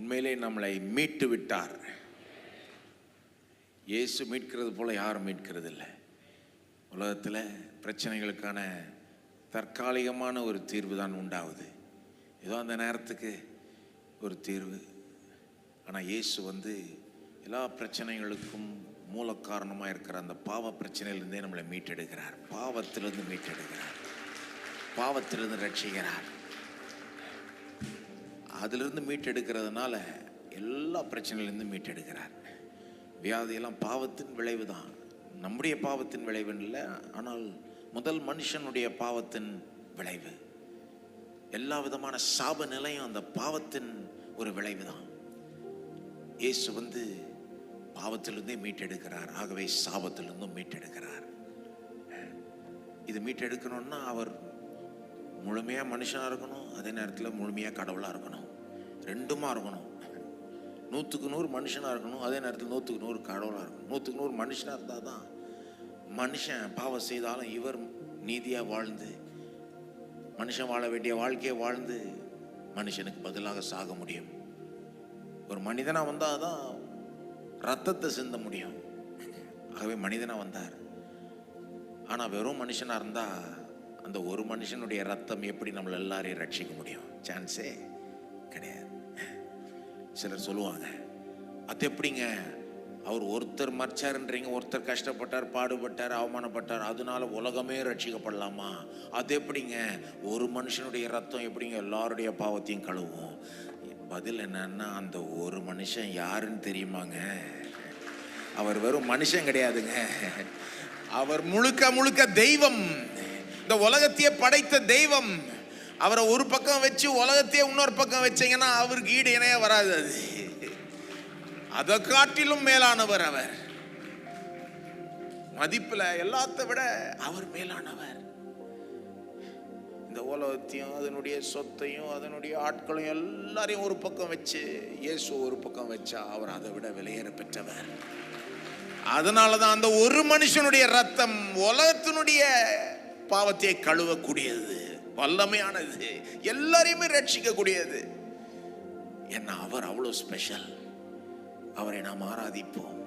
உண்மையிலே நம்மளை மீட்டு விட்டார். இயேசு மீட்கிறது போல் யாரும் மீட்கிறது இல்லை உலகத்தில் பிரச்சனைகளுக்கான தற்காலிகமான ஒரு தீர்வு தான் உண்டாகுது. ஏதோ அந்த நேரத்துக்கு ஒரு தீர்வு. ஆனால் இயேசு வந்து எல்லா பிரச்சனைகளுக்கும் மூல காரணமாக இருக்கிற அந்த பாவ பிரச்சனையிலேருந்தே நம்மளை மீட்டெடுக்கிறார். பாவத்திலிருந்து மீட்டெடுக்கிறார். பாவத்திலிருந்து ரட்சிக்கிறார். அதிலிருந்து மீட்டெடுக்கிறதுனால எல்லா பிரச்சனையிலேருந்து மீட்டெடுக்கிறார். வியாதியெல்லாம் பாவத்தின் விளைவு தான் நம்முடைய பாவத்தின் விளைவு இல்லை ஆனால் முதல் மனுஷனுடைய பாவத்தின் விளைவு. எல்லா விதமான சாப நிலையும் அந்த பாவத்தின் ஒரு விளைவு தான் இயேசு வந்து பாவத்திலிருந்தே மீட்டெடுக்கிறார். ஆகவே சாபத்திலிருந்தும் மீட்டெடுக்கிறார். இது மீட்டெடுக்கணும்னா அவர் முழுமையாக மனுஷனாக இருக்கணும் அதே நேரத்தில் முழுமையாக கடவுளாக இருக்கணும். ரெண்டுமா இருக்கணும். நூற்றுக்கு நூறு மனுஷனாக இருக்கணும் அதே நேரத்தில் நூற்றுக்கு நூறு கடவுளாக இருக்கணும். நூற்றுக்கு நூறு மனுஷனாக இருந்தால் தான் மனுஷன் பாவம் செய்தாலும் இவர் நீதியாக வாழ்ந்து மனுஷன் வாழ வேண்டிய வாழ்க்கையை வாழ்ந்து மனுஷனுக்கு பதிலாக சாக முடியும். ஒரு மனிதனாக வந்தால் தான் ரத்தத்தை சிந்த முடியும். ஆகவே மனிதனாக வந்தார். ஆனால் வெறும் மனுஷனாக இருந்தால் அந்த ஒரு மனுஷனுடைய ரத்தம் எப்படி நம்மளை எல்லாரையும் ரட்சிக்க முடியும்? சான்ஸே கிடையாது. சிலர் சொல்லுவாங்க அது எப்படிங்க? அவர் ஒருத்தர் மறைச்சாருன்றீங்க ஒருத்தர் கஷ்டப்பட்டார் பாடுபட்டார் அவமானப்பட்டார் அதனால உலகமே ரட்சிக்கப்படலாமா? அது எப்படிங்க? ஒரு மனுஷனுடைய ரத்தம் எப்படிங்க? எல்லாருடைய பாவத்தையும் கழுவும். பதில் என்னன்னா அந்த ஒரு மனுஷன் யாருன்னு தெரியுமாங்க? அவர் வெறும் மனுஷன் கிடையாதுங்க. அவர் முழுக்க முழுக்க தெய்வம். இந்த உலகத்தையே படைத்த தெய்வம் அவரை ஒரு பக்கம் வச்சு உலகத்தையே இன்னொரு பக்கம் வச்சீங்கன்னா அவருக்கு ஈடு இணைய வராது அது. அதை காட்டிலும் மேலானவர் அவர். மதிப்பில் எல்லாத்த விட அவர் மேலானவர். இந்த உலகத்தையும் அதனுடைய சொத்தையும் அதனுடைய ஆட்களையும் எல்லாரையும் ஒரு பக்கம் வச்சு இயேசு ஒரு பக்கம் வச்சா அவர் அதை விட விலையேற பெற்றவர். அதனால தான் அந்த ஒரு மனுஷனுடைய ரத்தம் உலகத்தினுடைய பாவத்தை கழுவக்கூடியது. வல்லமையானது. எல்லாரையுமே ரட்சிக்கக்கூடியது. என்ன அவர் அவ்வளோ ஸ்பெஷல் அவரை நாம் ஆராதிப்போம்.